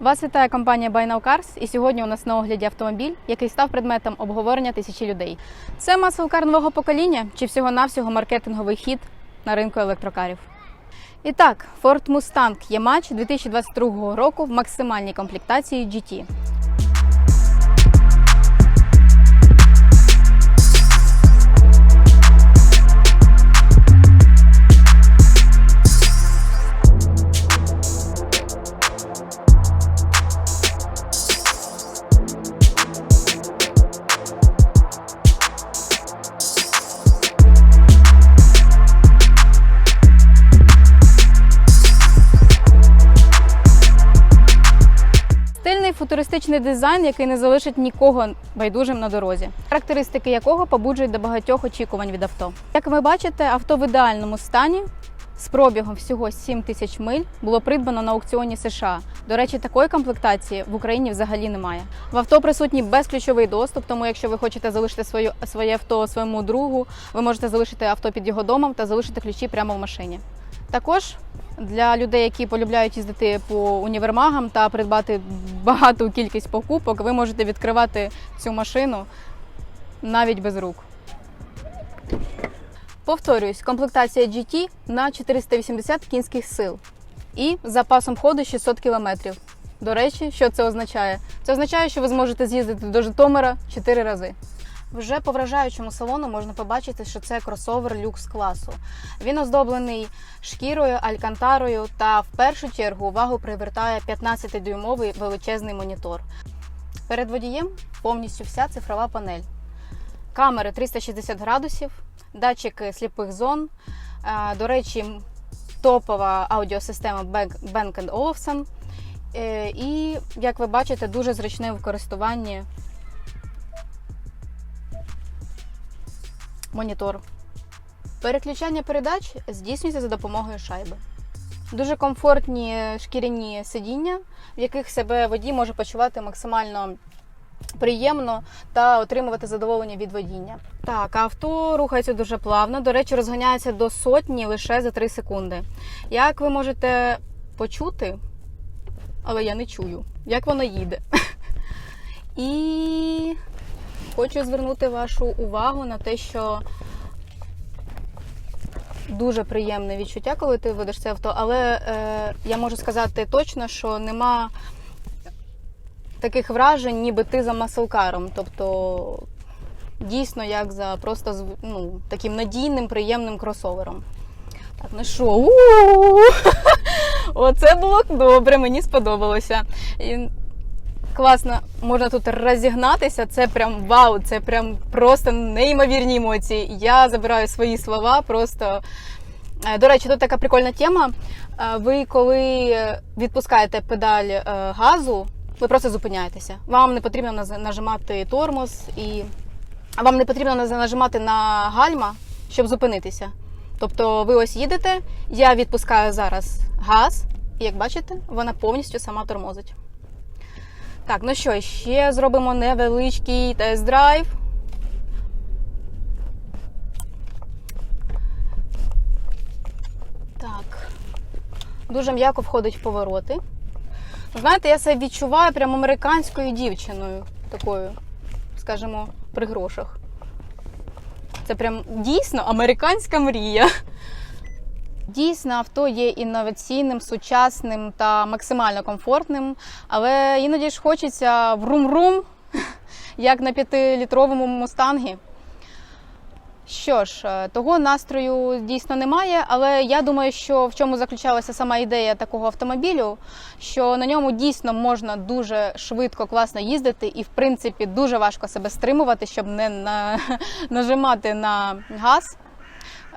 Вас вітає компанія Buy Now і сьогодні у нас на огляді автомобіль, який став предметом обговорення тисячі людей. Це маселкар нового покоління чи всього-навсього маркетинговий хід на ринку електрокарів. І так, Ford Mustang E-Match 2022 року в максимальній комплектації GT. Футуристичний дизайн, який не залишить нікого байдужим на дорозі, характеристики якого побуджують до багатьох очікувань від авто. Як ви бачите, авто в ідеальному стані. З пробігом всього 7 тисяч миль було придбано на аукціоні США. До речі, такої комплектації в Україні взагалі немає. В авто присутній безключовий доступ, тому якщо ви хочете залишити свою, своє авто своєму другу, ви можете залишити авто під його домом та залишити ключі прямо в машині. Також для людей, які полюбляють їздити по універмагам та придбати багату кількість покупок, ви можете відкривати цю машину навіть без рук. Повторюсь, комплектація GT на 480 кінських сил і запасом ходу 600 км. До речі, що це означає? Це означає, що ви зможете з'їздити до Житомира 4 рази. Вже по вражаючому салону можна побачити, що це кросовер люкс класу. Він оздоблений шкірою, алькантарою та в першу чергу увагу привертає 15-дюймовий величезний монітор. Перед водієм повністю вся цифрова панель. Камери 360 градусів, датчики сліпих зон. До речі, топова аудіосистема Bang Olufsen. Е, І, як ви бачите, дуже зручне в користуванні монітор. Переключання передач здійснюється за допомогою шайби. Дуже комфортні шкіряні сидіння, в яких себе водій може почувати максимально приємно та отримувати задоволення від водіння. Так, авто рухається дуже плавно. До речі, розганяється до сотні лише за 3 секунди. Як ви можете почути, але я не чую, як воно їде. І хочу звернути вашу увагу на те, що дуже приємне відчуття, коли ти ведеш це авто, але е, я можу сказати точно, що нема таких вражень, ніби ти за маселкаром. Тобто дійсно як за просто ну, таким надійним, приємним кросовером. Так, ну що, у-у-у! оце було добре, мені сподобалося. Класно, можна тут розігнатися. Це прям вау, це прям просто неймовірні емоції. Я забираю свої слова. Просто Е, до речі, тут така прикольна тема. Е, Ви коли відпускаєте педаль е, газу, ви просто зупиняєтеся. Вам не потрібно нажимати тормоз і вам не потрібно нажимати на гальма, щоб зупинитися. Тобто ви ось їдете, я відпускаю зараз газ, і як бачите, вона повністю сама тормозить. Так, ну що, ще зробимо невеличкий тест-драйв. Так. Дуже м'яко входить в повороти. Знаєте, я себе відчуваю прям американською дівчиною, такою, скажімо, при грошах. Це прям дійсно американська мрія. Дійсно, авто є інноваційним, сучасним та максимально комфортним, але іноді ж хочеться врум-рум, як на п'ятилітровому мустангі. Що ж, е, того настрою дійсно немає, але я думаю, що в чому заключалася сама ідея такого автомобілю, що на ньому дійсно можна дуже швидко, класно їздити, і в принципі дуже важко себе стримувати, щоб не на... нажимати на газ.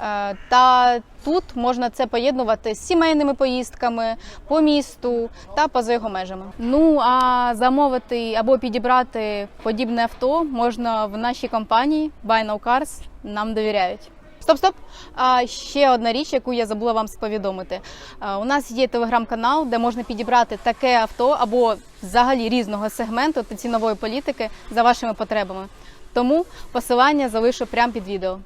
Е, Та тут можна це поєднувати з сімейними поїздками по місту та поза його межами. Ну а замовити або підібрати подібне авто можна в нашій компанії Buy Now Cars. Нам довіряють. Стоп, стоп. А ще одна річ, яку я забула вам сповідомити. У нас є телеграм-канал, де можна підібрати таке авто або взагалі різного сегменту та цінової політики за вашими потребами. Тому посилання залишу прямо під відео.